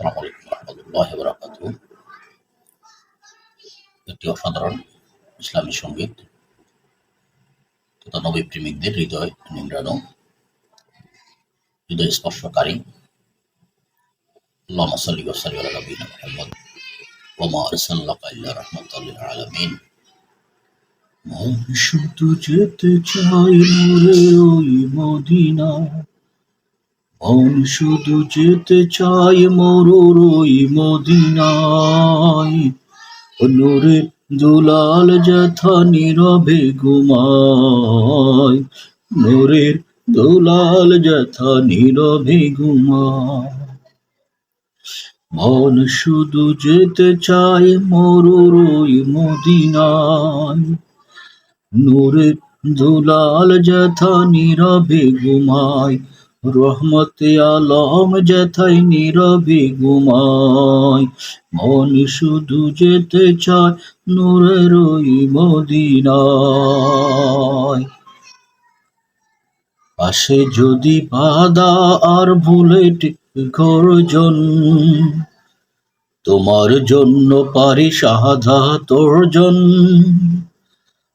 আসসালামু আলাইকুম একটি অসাধারণ ইসলামী সংগীত। তথা নবী প্রেমিকদের হৃদয় নিংড়ানো। হৃদয় স্পর্শকারী। লিল আলামিন। মন শুধু যেতে চাই নূরের ওই মদিনা মন শুধু যেতে চাই মরুর ওই মদিনায়। নূরের দুলাল যথা নীরবে ঘুমায়। নূরের দুলাল যথা নীরবে ঘুমায়। মন শুধু যেতে চায় মরুর ওই মদিনায়। নূরের দুলাল যথা নীরবে ঘুমায়। রহমতে আলম যথাই নীরবে ঘুমায়, মন শুধু যেতে চায় নূরের ওই মদিনায়। পাশে যদি বাদা আর বুলেট গর্জন, তোমার জন্য পারি সাধা তোর্জন।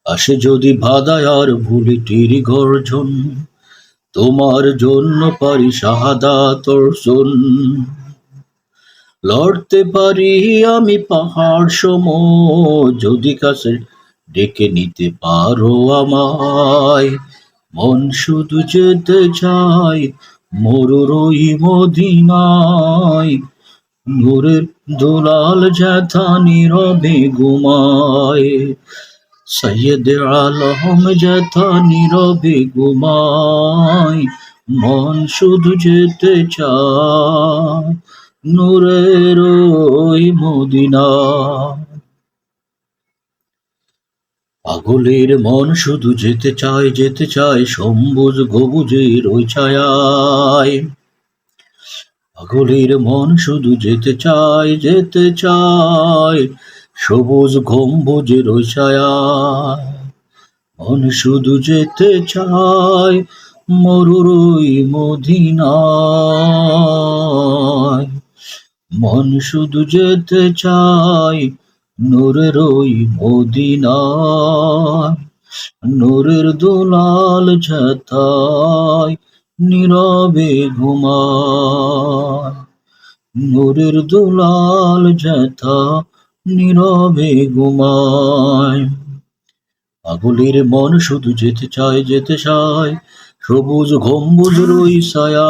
আসে যদি বাদায় আর বুলেটের গর্জন তোমার জন্য পারি তোর্জন লড়তে পারি আমি পাহাড় সম, যদি কাছে ডেকে নিতে পারো আমায়। মন শুধু যেতে চাই মরুর ওই মদিনায়। নূরের দুলাল যেথা নীরবে ঘুমায় সৈয়দ আলম যেথা নীরবে ঘুমায়, মন শুধু যেতে চায় নূরের ওই মদিনায়। পাগলের মন শুধু যেতে চায় যেতে চায় সবুজ গবুজের ওই ছায়ায়। পাগলের মন শুধু যেতে চায় যেতে চায় সবুজ গম্বুজের ছায়ায় মন শুধু যেতে চায় মরুর ওই মদিনায়। মন শুধু যেতে চায় নূরের ওই মদিনায়। নূরের দুলাল ছাতায় নীরবে ঘুমায়। নূরের দুলাল যেথা নীরবে ঘুমায়। পাগলের মন শুধু যেতে চায় যেতে চায় সবুজ গম্বুজ রই ছায়া।